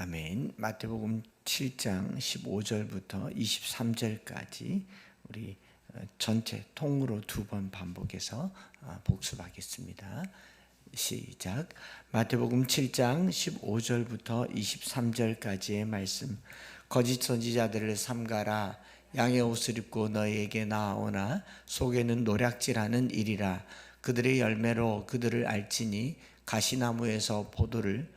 아멘. 마태복음 7장 15절부터 23절까지 우리 어, 전체 통으로 두 번 반복해서 어, 복습하겠습니다. 시작. 마태복음 7장 15절부터 23절까지의 말씀. 거짓 선지자들을 삼가라. 양의 옷을 입고 너희에게 나아오나 속에는 노략질하는 일이라. 그들의 열매로 그들을 알지니 가시나무에서 포도를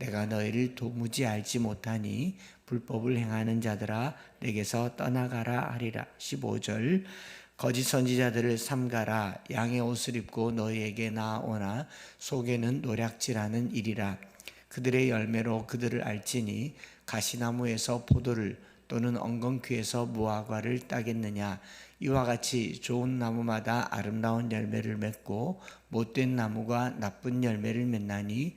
내가 너희를 도무지 알지 못하니 불법을 행하는 자들아 내게서 떠나가라 하리라. 15절. 거짓 선지자들을 삼가라. 양의 옷을 입고 너희에게 나오나 속에는 노략질하는 일이라. 그들의 열매로 그들을 알지니 가시나무에서 포도를 또는 엉겅퀴에서 무화과를 따겠느냐? 이와 같이 좋은 나무마다 아름다운 열매를 맺고 못된 나무가 나쁜 열매를 맺나니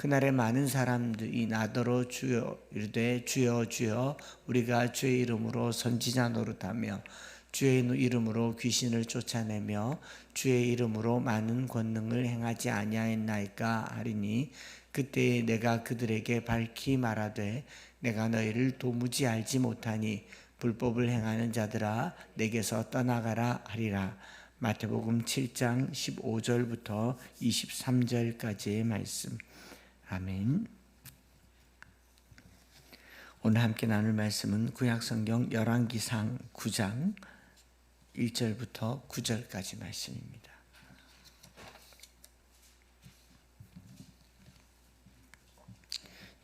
그날에 많은 사람들이 나더러 주여 이르되 주여 주여 우리가 주의 이름으로 선지자 노릇하며 주의 이름으로 귀신을 쫓아내며 주의 이름으로 많은 권능을 행하지 아니하였나이까 하리니 그때에 내가 그들에게 밝히 말하되 내가 너희를 도무지 알지 못하니 불법을 행하는 자들아 내게서 떠나가라 하리라. 마태복음 7장 15절부터 23절까지의 말씀 아멘. 오늘 함께 나눌 말씀은 구약성경 열왕기상 9장 1절부터 9절까지 말씀입니다.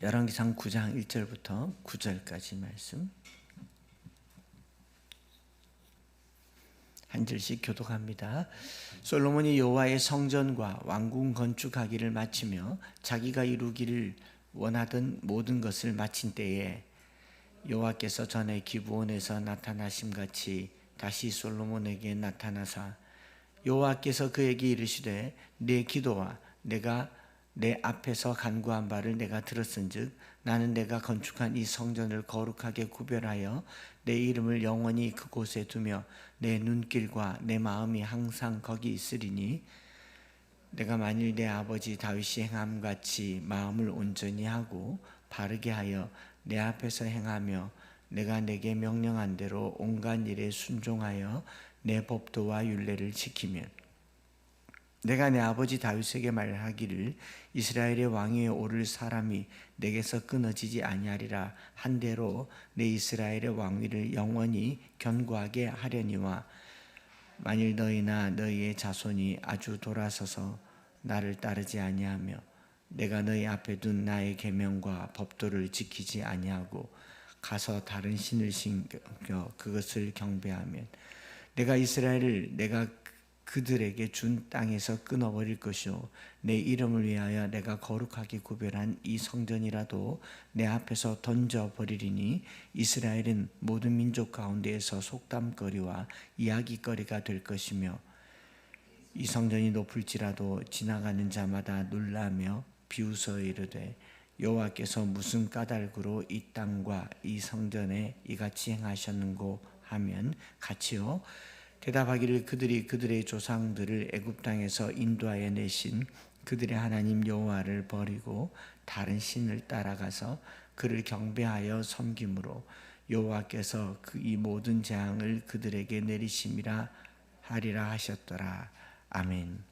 열왕기상 9장 1절부터 9절까지 말씀. 한 절씩 교독합니다. 솔로몬이 여호와의 성전과 왕궁 건축하기를 마치며 자기가 이루기를 원하던 모든 것을 마친 때에 여호와께서 전에 기브온에서 나타나심 같이 다시 솔로몬에게 나타나사 여호와께서 그에게 이르시되 내 기도와 내가 내 앞에서 간구한 바를 내가 들었은즉 나는 내가 건축한 이 성전을 거룩하게 구별하여 내 이름을 영원히 그곳에 두며 내 눈길과 내 마음이 항상 거기 있으리니 내가 만일 내 아버지 다윗이 행함 같이 마음을 온전히 하고 바르게 하여 내 앞에서 행하며 내가 내게 명령한 대로 온갖 일에 순종하여 내 법도와 율례를 지키면 내가 내 아버지 다윗에게 말하기를 이스라엘의 왕위에 오를 사람이 내게서 끊어지지 아니하리라 한 대로 내 이스라엘의 왕위를 영원히 견고하게 하려니와 만일 너희나 너희의 자손이 아주 돌아서서 나를 따르지 아니하며 내가 너희 앞에 둔 나의 계명과 법도를 지키지 아니하고 가서 다른 신을 신겨 그것을 경배하면 내가 이스라엘을 내가 그들에게 준 땅에서 끊어버릴 것이요. 내 이름을 위하여 내가 거룩하게 구별한 이 성전이라도 내 앞에서 던져버리리니 이스라엘은 모든 민족 가운데에서 속담거리와 이야기거리가 될 것이며 이 성전이 높을지라도 지나가는 자마다 놀라며 비웃어 이르되 여호와께서 무슨 까닭으로 이 땅과 이 성전에 이같이 행하셨는고 하면 같이요 대답하기를 그들이 그들의 조상들을 애굽 땅에서 인도하여 내신 그들의 하나님 여호와를 버리고 다른 신을 따라가서 그를 경배하여 섬김으로 여호와께서 그 이 모든 재앙을 그들에게 내리심이라 하리라 하셨더라 아멘.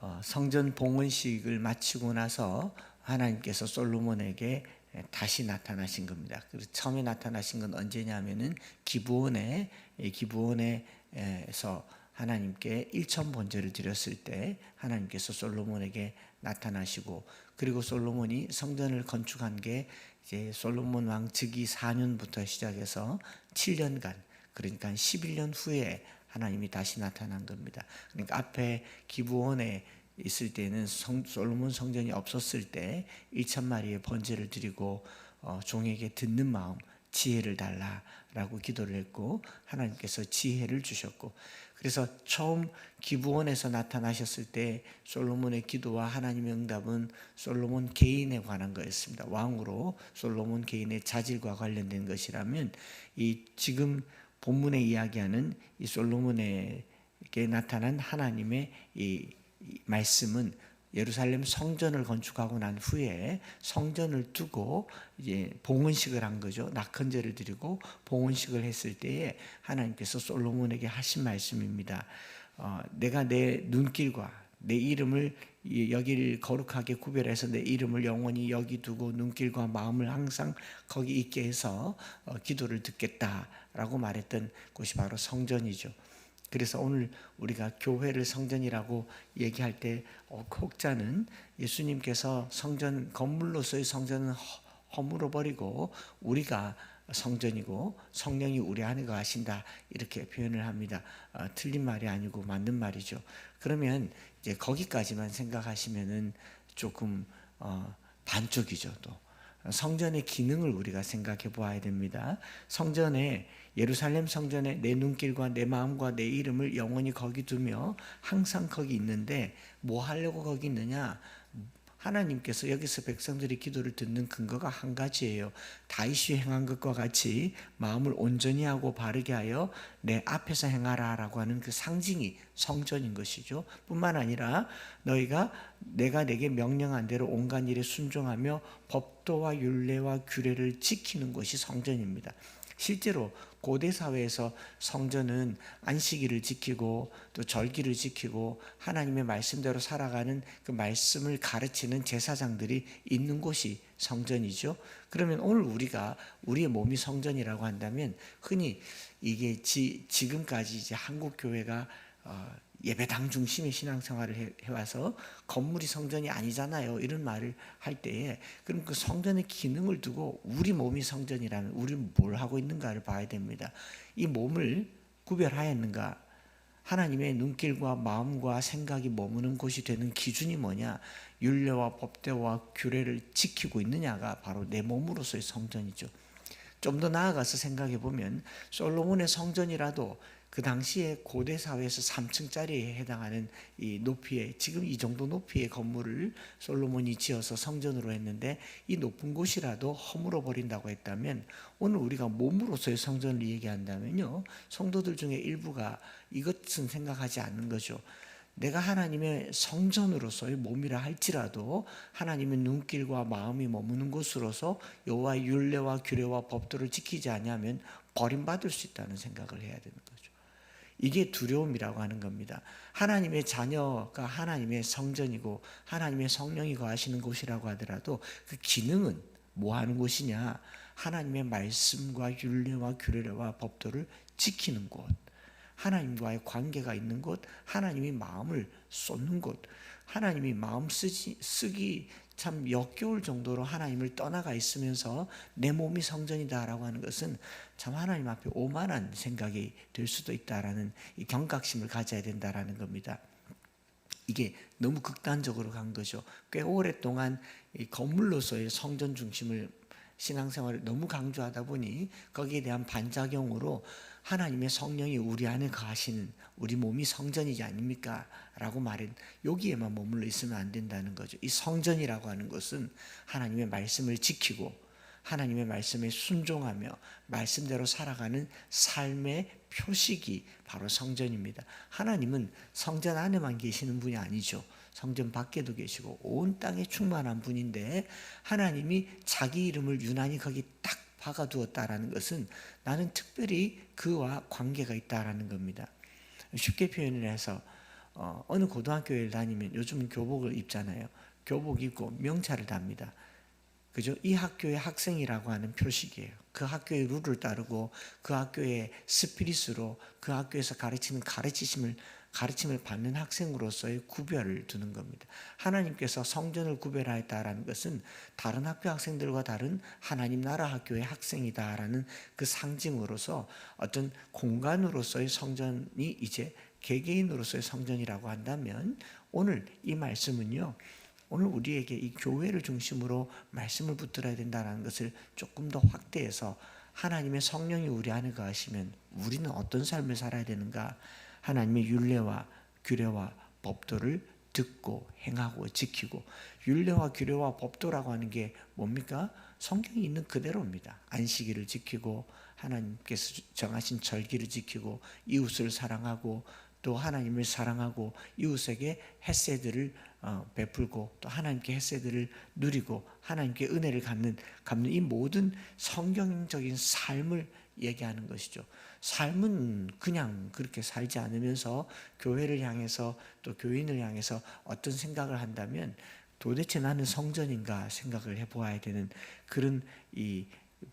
어, 성전 봉헌식을 마치고 나서 하나님께서 솔로몬에게 다시 나타나신 겁니다. 처음에 나타나신 건 언제냐면은 기브온에 이 기브온에서 하나님께 일천 번제를 드렸을 때 하나님께서 솔로몬에게 나타나시고 그리고 솔로몬이 성전을 건축한 게 이제 솔로몬 왕 즉위 4년부터 시작해서 7년간 그러니까 11년 후에 하나님이 다시 나타난 겁니다. 그러니까 앞에 기브온에 있을 때는 성, 솔로몬 성전이 없었을 때 1천 마리의 번제를 드리고 어, 종에게 듣는 마음 지혜를 달라라고 기도를 했고 하나님께서 지혜를 주셨고 그래서 처음 기부원에서 나타나셨을 때 솔로몬의 기도와 하나님의 응답은 솔로몬 개인에 관한 거였습니다. 왕으로 솔로몬 개인의 자질과 관련된 것이라면 이 지금 본문에 이야기하는 이 솔로몬에게 나타난 하나님의 이 말씀은 예루살렘 성전을 건축하고 난 후에 성전을 두고 이제 봉헌식을 한 거죠. 낙헌제를 드리고 봉헌식을 했을 때에 하나님께서 솔로몬에게 하신 말씀입니다. 어, 내가 내 눈길과 내 이름을 여기를 거룩하게 구별해서 내 이름을 영원히 여기 두고 눈길과 마음을 항상 거기 있게 해서 어, 기도를 듣겠다라고 말했던 곳이 바로 성전이죠. 그래서 오늘 우리가 교회를 성전이라고 얘기할 때 어, 그 혹자는 예수님께서 성전 건물로서의 성전은 허물어 버리고 우리가 성전이고 성령이 우리 안에 거하신다 이렇게 표현을 합니다. 어, 틀린 말이 아니고 맞는 말이죠. 그러면 이제 거기까지만 생각하시면은 조금 어, 반쪽이죠 또. 성전의 기능을 우리가 생각해 보아야 됩니다. 성전에 예루살렘 성전에 내 눈길과 내 마음과 내 이름을 영원히 거기 두며 항상 거기 있는데 뭐 하려고 거기 있느냐? 하나님께서 여기서 백성들이 기도를 듣는 근거가 한 가지예요. 다윗이 행한 것과 같이 마음을 온전히 하고 바르게 하여 내 앞에서 행하라라고 하는 그 상징이 성전인 것이죠. 뿐만 아니라 너희가 내가 내게 명령한 대로 온갖 일에 순종하며 법도와 율례와 규례를 지키는 것이 성전입니다. 실제로 고대 사회에서 성전은 안식일을 지키고 또 절기를 지키고 하나님의 말씀대로 살아가는 그 말씀을 가르치는 제사장들이 있는 곳이 성전이죠. 그러면 오늘 우리가 우리의 몸이 성전이라고 한다면 흔히 이게 지, 지금까지 이제 한국 교회가 어, 예배당 중심의 신앙생활을 해와서 건물이 성전이 아니잖아요. 이런 말을 할 때에 그럼 그 성전의 기능을 두고 우리 몸이 성전이라면 우리는 뭘 하고 있는가를 봐야 됩니다. 이 몸을 구별하였는가? 하나님의 눈길과 마음과 생각이 머무는 곳이 되는 기준이 뭐냐? 율례와 법대와 규례를 지키고 있느냐가 바로 내 몸으로서의 성전이죠. 좀 더 나아가서 생각해 보면 솔로몬의 성전이라도 그 당시에 고대 사회에서 3층짜리에 해당하는 이 높이에 지금 이 정도 높이의 건물을 솔로몬이 지어서 성전으로 했는데 이 높은 곳이라도 허물어 버린다고 했다면 오늘 우리가 몸으로서의 성전을 얘기한다면요 성도들 중에 일부가 이것은 생각하지 않는 거죠. 내가 하나님의 성전으로서의 몸이라 할지라도 하나님의 눈길과 마음이 머무는 곳으로서 여호와 의 율례와 규례와 법도를 지키지 않으면 버림받을 수 있다는 생각을 해야 되는 거죠. 이게 두려움이라고 하는 겁니다. 하나님의 자녀가 하나님의 성전이고 하나님의 성령이 거하시는 곳이라고 하더라도 그 기능은 뭐 하는 곳이냐? 하나님의 말씀과 윤리와 규례와 법도를 지키는 곳. 하나님과의 관계가 있는 곳, 하나님이 마음을 쏟는 곳, 하나님이 마음 쓰지, 쓰기 참 역겨울 정도로 하나님을 떠나가 있으면서 내 몸이 성전이다라고 하는 것은 참 하나님 앞에 오만한 생각이 될 수도 있다라는 이 경각심을 가져야 된다라는 겁니다. 이게 너무 극단적으로 간 거죠. 꽤 오랫동안 이 건물로서의 성전 중심을 신앙생활을 너무 강조하다 보니 거기에 대한 반작용으로 하나님의 성령이 우리 안에 거하시는 우리 몸이 성전이지 아닙니까? 라고 말은 여기에만 머물러 있으면 안 된다는 거죠. 이 성전이라고 하는 것은 하나님의 말씀을 지키고 하나님의 말씀에 순종하며 말씀대로 살아가는 삶의 표식이 바로 성전입니다. 하나님은 성전 안에만 계시는 분이 아니죠. 성전 밖에도 계시고 온 땅에 충만한 분인데 하나님이 자기 이름을 유난히 거기 딱 박아두었다라는 것은 나는 특별히 그와 관계가 있다라는 겁니다. 쉽게 표현을 해서 어, 어느 고등학교에 다니면 요즘 교복을 입잖아요. 교복 입고 명찰을 답니다. 그죠? 이 학교의 학생이라고 하는 표식이에요. 그 학교의 룰을 따르고 그 학교의 스피릿으로 그 학교에서 가르치는 가르치심을 가르침을 받는 학생으로서의 구별을 두는 겁니다. 하나님께서 성전을 구별하였다라는 것은 다른 학교 학생들과 다른 하나님 나라 학교의 학생이다라는 그 상징으로서 어떤 공간으로서의 성전이 이제 개개인으로서의 성전이라고 한다면 오늘 이 말씀은요. 오늘 우리에게 이 교회를 중심으로 말씀을 붙들어야 된다는 것을 조금 더 확대해서 하나님의 성령이 우리 안에 거하시면 우리는 어떤 삶을 살아야 되는가? 하나님의 윤례와 규례와 법도를 듣고 행하고 지키고 윤례와 규례와 법도라고 하는 게 뭡니까? 성경이 있는 그대로입니다. 안식일을 지키고 하나님께서 정하신 절기를 지키고 이웃을 사랑하고 또 하나님을 사랑하고 이웃에게 햇새들을 어, 베풀고 또 하나님께 햇새들을 누리고 하나님께 은혜를 갚는 갚는 이 모든 성경적인 삶을 얘기하는 것이죠. 삶은 그냥 그렇게 살지 않으면서 교회를 향해서 또 교인을 향해서 어떤 생각을 한다면 도대체 나는 성전인가 생각을 해보아야 되는 그런 이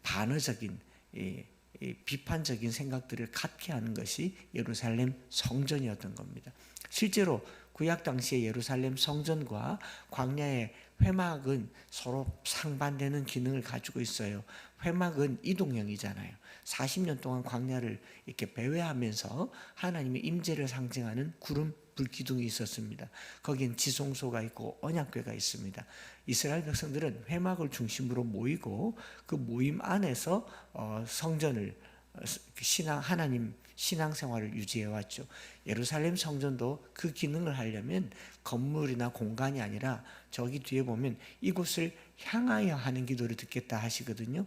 반어적인 이, 이 비판적인 생각들을 갖게 하는 것이 예루살렘 성전이었던 겁니다. 실제로 구약 당시의 예루살렘 성전과 광야의 회막은 서로 상반되는 기능을 가지고 있어요. 회막은 이동형이잖아요. 40년 동안 광야를 이렇게 배회하면서 하나님의 임재를 상징하는 구름 불기둥이 있었습니다. 거긴 지성소가 있고 언약궤가 있습니다. 이스라엘 백성들은 회막을 중심으로 모이고 그 모임 안에서 어, 성전을 어, 신앙 하나님 신앙 생활을 유지해 왔죠. 예루살렘 성전도 그 기능을 하려면 건물이나 공간이 아니라 저기 뒤에 보면 이곳을 향하여 하는 기도를 듣겠다 하시거든요.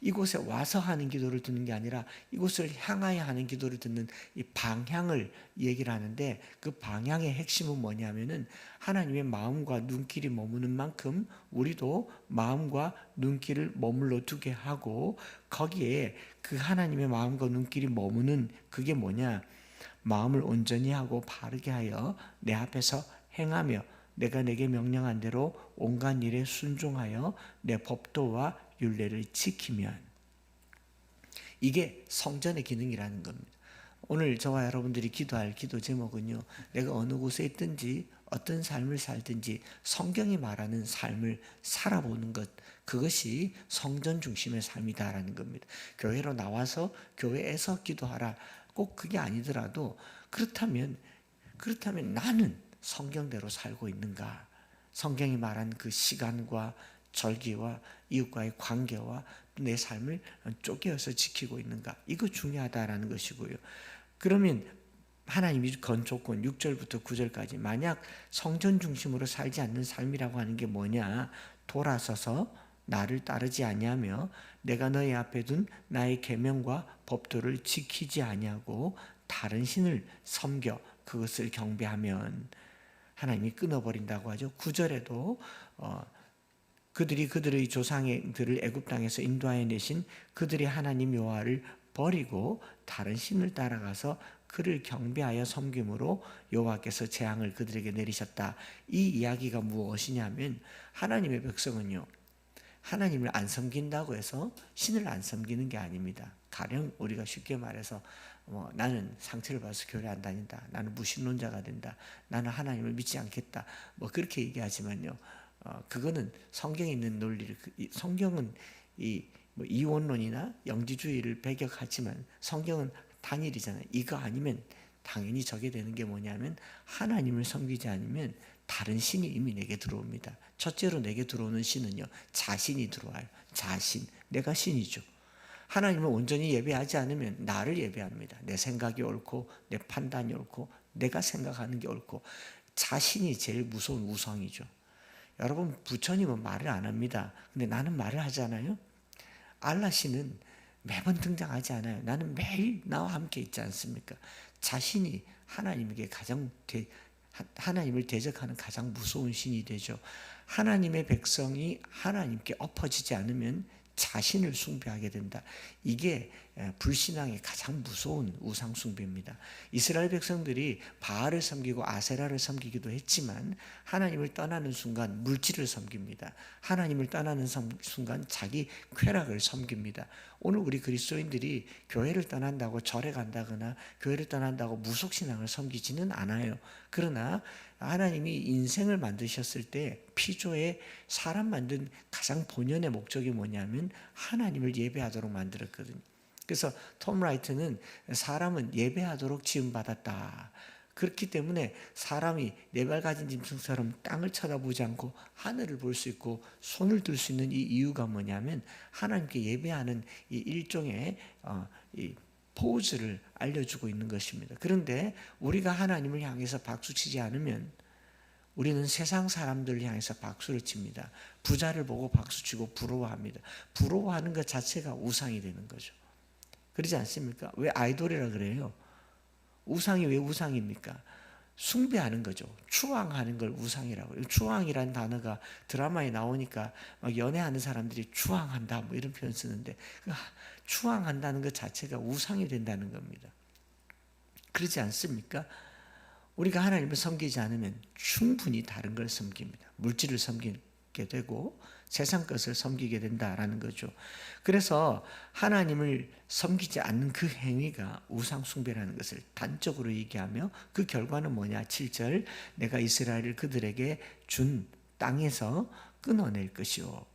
이곳에 와서 하는 기도를 듣는 게 아니라 이곳을 향하여 하는 기도를 듣는 이 방향을 얘기를 하는데 그 방향의 핵심은 뭐냐면은 하나님의 마음과 눈길이 머무는 만큼 우리도 마음과 눈길을 머물러 두게 하고 거기에 그 하나님의 마음과 눈길이 머무는 그게 뭐냐? 마음을 온전히 하고 바르게 하여 내 앞에서 행하며 내가 내게 명령한 대로 온갖 일에 순종하여 내 법도와 윤례를 지키면 이게 성전의 기능이라는 겁니다. 오늘 저와 여러분들이 기도할 기도 제목은요. 내가 어느 곳에 있든지 어떤 삶을 살든지 성경이 말하는 삶을 살아보는 것 그것이 성전 중심의 삶이다라는 겁니다. 교회로 나와서 교회에서 기도하라. 꼭 그게 아니더라도 그렇다면 그렇다면 나는 성경대로 살고 있는가? 성경이 말한 그 시간과 절기와 이웃과의 관계와 내 삶을 쪼개어서 지키고 있는가? 이거 중요하다라는 것이고요. 그러면 하나님이 건 조건 6절부터 9절까지 만약 성전 중심으로 살지 않는 삶이라고 하는 게 뭐냐? 돌아서서 나를 따르지 아니하며 내가 너희 앞에 둔 나의 계명과 법도를 지키지 아니하고 다른 신을 섬겨 그것을 경배하면 하나님이 끊어버린다고 하죠. 9절에도 어, 그들이 그들의 조상들을 애굽 땅에서 인도하여 내신 그들의 하나님 여호와를 버리고 다른 신을 따라가서 그를 경배하여 섬김으로 여호와께서 재앙을 그들에게 내리셨다. 이 이야기가 무엇이냐면 하나님의 백성은요. 하나님을 안 섬긴다고 해서 신을 안 섬기는 게 아닙니다. 가령 우리가 쉽게 말해서 뭐 나는 상처를 받아서 교회 안 다닌다. 나는 무신론자가 된다. 나는 하나님을 믿지 않겠다. 뭐 그렇게 얘기하지만요. 어, 그거는 성경에 있는 논리를 그 성경은 이 뭐 이원론이나 영지주의를 배격하지만 성경은 단일이잖아요. 이거 아니면 당연히 저게 되는 게 뭐냐면 하나님을 섬기지 않으면 다른 신이 이미 내게 들어옵니다. 첫째로 내게 들어오는 신은요 자신이 들어와요. 자신 내가 신이죠. 하나님을 온전히 예배하지 않으면 나를 예배합니다. 내 생각이 옳고 내 판단이 옳고 내가 생각하는 게 옳고 자신이 제일 무서운 우상이죠. 여러분 부처님은 말을 안 합니다. 근데 나는 말을 하잖아요. 알라시는 매번 등장하지 않아요. 나는 매일 나와 함께 있지 않습니까? 자신이 하나님에게 가장 대, 하- 하나님을 대적하는 가장 무서운 신이 되죠. 하나님의 백성이 하나님께 엎어지지 않으면 자신을 숭배하게 된다. 이게 에, 불신앙의 가장 무서운 우상 숭배입니다. 이스라엘 백성들이 바알을 섬기고 아세라를 섬기기도 했지만 하나님을 떠나는 순간 물질을 섬깁니다. 하나님을 떠나는 섬- 순간 자기 쾌락을 섬깁니다. 오늘 우리 그리스도인들이 교회를 떠난다고 절에 간다거나 교회를 떠난다고 무속신앙을 섬기지는 않아요. 그러나 하나님이 인생을 만드셨을 때 피조에 사람 만든 가장 본연의 목적이 뭐냐면 하나님을 예배하도록 만들었거든요. 그래서 톰 라이트는 사람은 예배하도록 지음받았다. 그렇기 때문에 사람이 네 발 가진 짐승처럼 땅을 쳐다보지 않고 하늘을 볼 수 있고 손을 들 수 있는 이 이유가 뭐냐면 하나님께 예배하는 이 일종의 어, 이 포즈를 알려주고 있는 것입니다. 그런데 우리가 하나님을 향해서 박수 치지 않으면 우리는 세상 사람들을 향해서 박수를 칩니다. 부자를 보고 박수 치고 부러워합니다. 부러워하는 것 자체가 우상이 되는 거죠. 그러지 않습니까? 왜 아이돌이라 그래요? 우상이 왜 우상입니까? 숭배하는 거죠. 추앙하는 걸 우상이라고. 추앙이라는 단어가 드라마에 나오니까 막 연애하는 사람들이 추앙한다 뭐 이런 표현 쓰는데 그 추앙한다는 것 자체가 우상이 된다는 겁니다. 그러지 않습니까? 우리가 하나님을 섬기지 않으면 충분히 다른 걸 섬깁니다. 물질을 섬기게 되고 세상 것을 섬기게 된다라는 거죠. 그래서 하나님을 섬기지 않는 그 행위가 우상 숭배라는 것을 단적으로 얘기하며 그 결과는 뭐냐? 7절 내가 이스라엘을 그들에게 준 땅에서 끊어낼 것이요.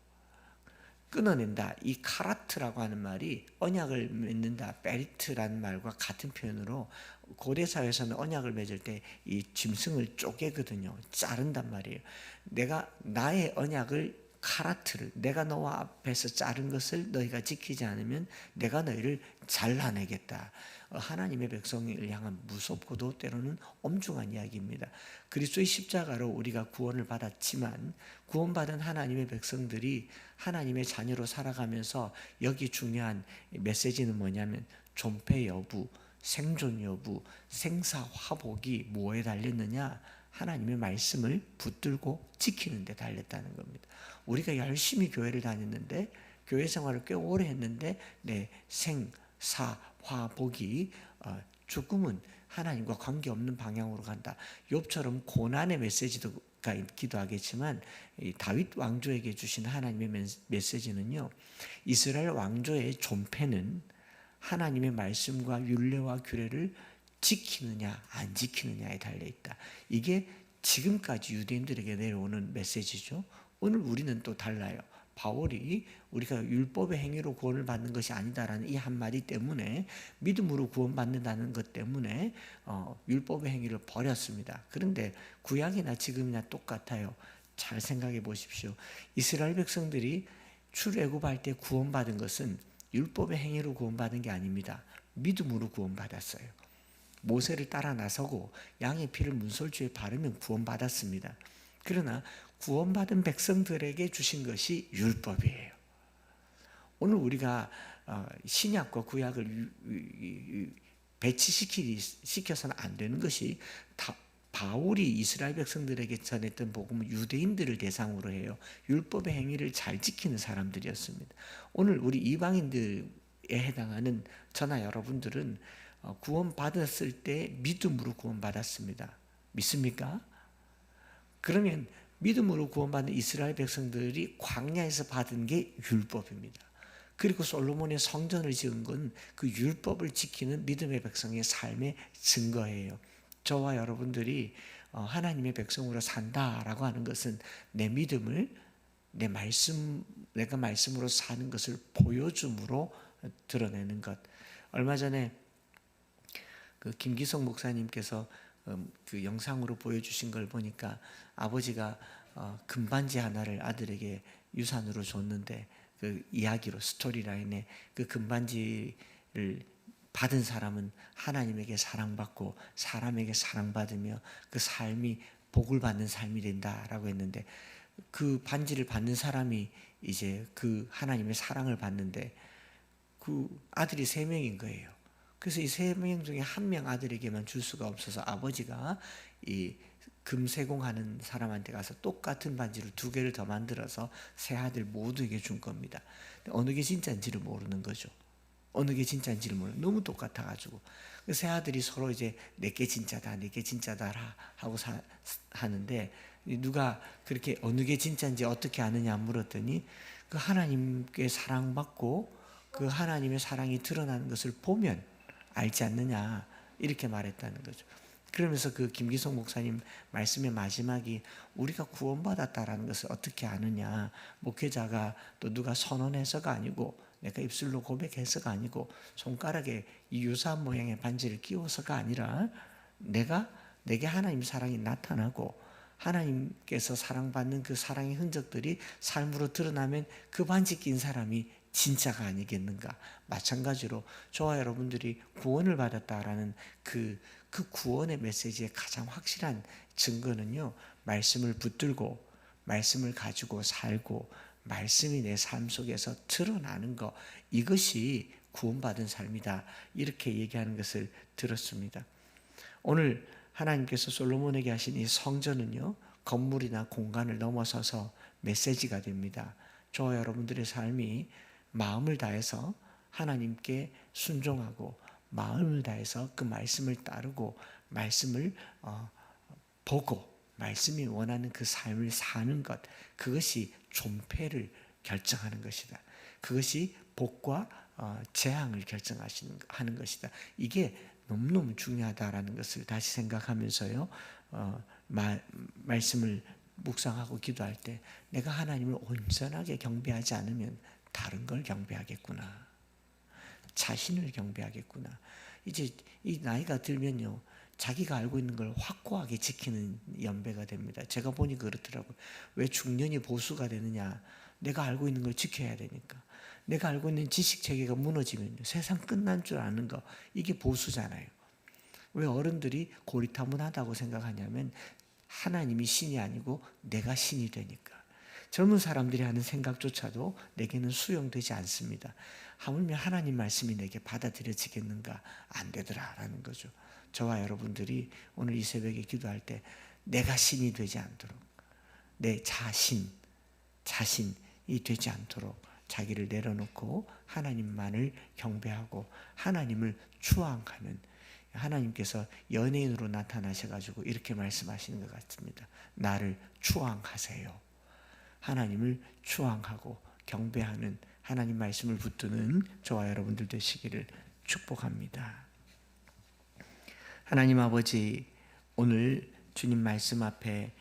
끊어낸다. 이 카라트라고 하는 말이 언약을 맺는다. 베리트라는 말과 같은 표현으로 고대 사회에서는 언약을 맺을 때 이 짐승을 쪼개거든요. 자른단 말이에요. 내가 나의 언약을 카라트를 내가 너와 앞에서 자른 것을 너희가 지키지 않으면 내가 너희를 잘라내겠다. 어, 하나님의 백성을 향한 무섭고도 때로는 엄중한 이야기입니다. 그리스도의 십자가로 우리가 구원을 받았지만 구원받은 하나님의 백성들이 하나님의 자녀로 살아가면서 여기 중요한 메시지는 뭐냐면 존폐 여부, 생존 여부, 생사 화복이 뭐에 달렸느냐? 하나님의 말씀을 붙들고 지키는 데 달렸다는 겁니다. 우리가 열심히 교회를 다녔는데 교회 생활을 꽤 오래 했는데 내 생, 사, 화, 복이 어, 조금은 하나님과 관계없는 방향으로 간다. 욥처럼 고난의 메시지가 있기도 하겠지만 이 다윗 왕조에게 주신 하나님의 메- 메시지는요. 이스라엘 왕조의 존폐는 하나님의 말씀과 율례와 규례를 지키느냐 안 지키느냐에 달려 있다. 이게 지금까지 유대인들에게 내려오는 메시지죠. 오늘 우리는 또 달라요. 바울이 우리가 율법의 행위로 구원을 받는 것이 아니다라는 이 한마디 때문에 믿음으로 구원받는다는 것 때문에 어, 율법의 행위를 버렸습니다. 그런데 구약이나 지금이나 똑같아요. 잘 생각해 보십시오. 이스라엘 백성들이 출애굽할 때 구원받은 것은 율법의 행위로 구원받은 게 아닙니다. 믿음으로 구원받았어요. 모세를 따라 나서고 양의 피를 문설주에 바르면 구원받았습니다. 그러나 구원받은 백성들에게 주신 것이 율법이에요. 오늘 우리가 어, 신약과 구약을 유- 유- 유- 배치시키 시켜서는 안 되는 것이 다 바울이 이스라엘 백성들에게 전했던 복음은 유대인들을 대상으로 해요. 율법의 행위를 잘 지키는 사람들이었습니다. 오늘 우리 이방인들에 해당하는 저나 여러분들은 어, 구원받았을 때 믿음으로 구원받았습니다. 믿습니까? 그러면 믿음으로 구원받는 이스라엘 백성들이 광야에서 받은 게 율법입니다. 그리고 솔로몬의 성전을 지은 건 그 율법을 지키는 믿음의 백성의 삶의 증거예요. 저와 여러분들이 어, 하나님의 백성으로 산다라고 하는 것은 내 믿음을 내 말씀 내가 말씀으로 사는 것을 보여줌으로 드러내는 것. 얼마 전에 그 김기성 목사님께서 음, 그 영상으로 보여주신 걸 보니까 아버지가 어, 금반지 하나를 아들에게 유산으로 줬는데 그 이야기로 스토리라인에 그 금반지를 받은 사람은 하나님에게 사랑받고 사람에게 사랑받으며 그 삶이 복을 받는 삶이 된다라고 했는데 그 반지를 받는 사람이 이제 그 하나님의 사랑을 받는데 그 아들이 세 명인 거예요. 그래서 이 세 명 중에 한 명 아들에게만 줄 수가 없어서 아버지가 이 금세공하는 사람한테 가서 똑같은 반지를 두 개를 더 만들어서 세 아들 모두에게 준 겁니다. 어느 게 진짜인지를 모르는 거죠. 어느 게 진짜인지를 모르는 너무 똑같아가지고 그 세 아들이 서로 이제 내게 진짜다, 내게 진짜다 하고 사, 하는데 누가 그렇게 어느 게 진짜인지 어떻게 아느냐 물었더니 그 하나님께 사랑받고 그 하나님의 사랑이 드러나는 것을 보면 알지 않느냐 이렇게 말했다는 거죠. 그러면서 그 김기성 목사님 말씀의 마지막이 우리가 구원받았다라는 것을 어떻게 아느냐 목회자가 또 누가 선언해서가 아니고 내가 입술로 고백해서가 아니고 손가락에 이 유사한 모양의 반지를 끼워서가 아니라 내가 내게 하나님 사랑이 나타나고 하나님께서 사랑받는 그 사랑의 흔적들이 삶으로 드러나면 그 반지 낀 사람이 진짜가 아니겠는가. 마찬가지로 저와 여러분들이 구원을 받았다라는 그, 그 구원의 메시지의 가장 확실한 증거는요, 말씀을 붙들고, 말씀을 가지고 살고, 말씀이 내 삶 속에서 드러나는 것, 이것이 구원받은 삶이다. 이렇게 얘기하는 것을 들었습니다. 오늘 하나님께서 솔로몬에게 하신 이 성전은요, 건물이나 공간을 넘어서서 메시지가 됩니다. 저와 여러분들의 삶이 마음을 다해서 하나님께 순종하고 마음을 다해서 그 말씀을 따르고 말씀을 어, 보고 말씀이 원하는 그 삶을 사는 것 그것이 존폐를 결정하는 것이다. 그것이 복과 어, 재앙을 결정하시는 하는 것이다. 이게 너무너무 중요하다라는 것을 다시 생각하면서요. 어, 마, 말씀을 묵상하고 기도할 때 내가 하나님을 온전하게 경배하지 않으면 다른 걸 경배하겠구나. 자신을 경배하겠구나. 이제 이 나이가 들면요. 자기가 알고 있는 걸 확고하게 지키는 연배가 됩니다. 제가 보니 그렇더라고요. 왜 중년이 보수가 되느냐? 내가 알고 있는 걸 지켜야 되니까. 내가 알고 있는 지식 체계가 무너지면 세상 끝난 줄 아는 거 이게 보수잖아요. 왜 어른들이 고리타문하다고 생각하냐면 하나님이 신이 아니고 내가 신이 되니까. 젊은 사람들이 하는 생각조차도 내게는 수용되지 않습니다. 하물며 하나님 말씀이 내게 받아들여지겠는가? 안 되더라라는 거죠. 저와 여러분들이 오늘 이 새벽에 기도할 때 내가 신이 되지 않도록 내 자신, 자신이 되지 않도록 자기를 내려놓고 하나님만을 경배하고 하나님을 추앙하는 하나님께서 연예인으로 나타나셔 가지고 이렇게 말씀하시는 것 같습니다. 나를 추앙하세요. 하나님을 추앙하고 경배하는 하나님 말씀을 붙드는 저와 여러분들 되시기를 축복합니다. 하나님 아버지 오늘 주님 말씀 앞에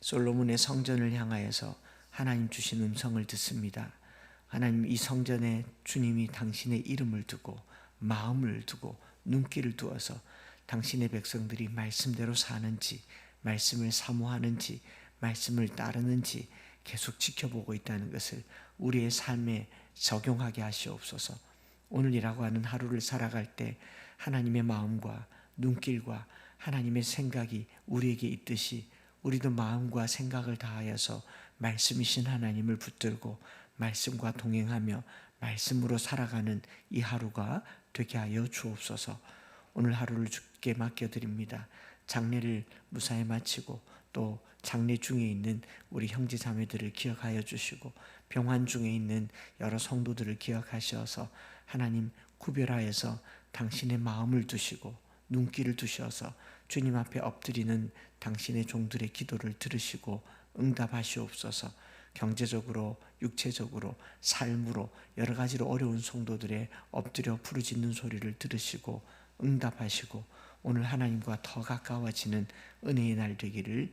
솔로몬의 성전을 향하여서 하나님 주신 음성을 듣습니다. 하나님 이 성전에 주님이 당신의 이름을 두고 마음을 두고 눈길을 두어서 당신의 백성들이 말씀대로 사는지 말씀을 사모하는지 말씀을 따르는지 계속 지켜보고 있다는 것을 우리의 삶에 적용하게 하시옵소서. 오늘이라고 하는 하루를 살아갈 때 하나님의 마음과 눈길과 하나님의 생각이 우리에게 있듯이 우리도 마음과 생각을 다하여서 말씀이신 하나님을 붙들고 말씀과 동행하며 말씀으로 살아가는 이 하루가 되게 하여 주옵소서. 오늘 하루를 주께 맡겨드립니다. 장례를 무사히 마치고 또 장례 중에 있는 우리 형제 자매들을 기억하여 주시고 병환 중에 있는 여러 성도들을 기억하셔서 하나님 구별하여서 당신의 마음을 두시고 눈길을 두셔서 주님 앞에 엎드리는 당신의 종들의 기도를 들으시고 응답하시옵소서. 경제적으로, 육체적으로, 삶으로 여러 가지로 어려운 성도들의 엎드려 부르짖는 소리를 들으시고 응답하시고 오늘 하나님과 더 가까워지는 은혜의 날 되기를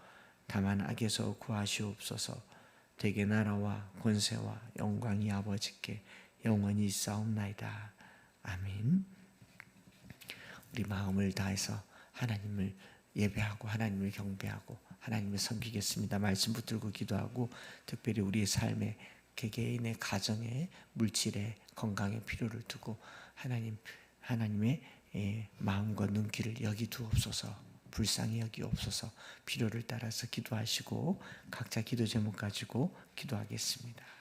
다만 악에서 구하시옵소서. 되게 나라와 권세와 영광이 아버지께 영원히 있사옵나이다. 아멘. 우리 마음을 다해서 하나님을 예배하고 하나님을 경배하고 하나님을 섬기겠습니다. 말씀 붙들고 기도하고 특별히 우리의 삶에 개개인의 가정에 물질에 건강에 필요를 두고 하나님 하나님의 예, 마음과 눈길을 여기 두옵소서 불쌍히 여기옵소서 필요를 따라서 기도하시고 각자 기도 제목 가지고 기도하겠습니다.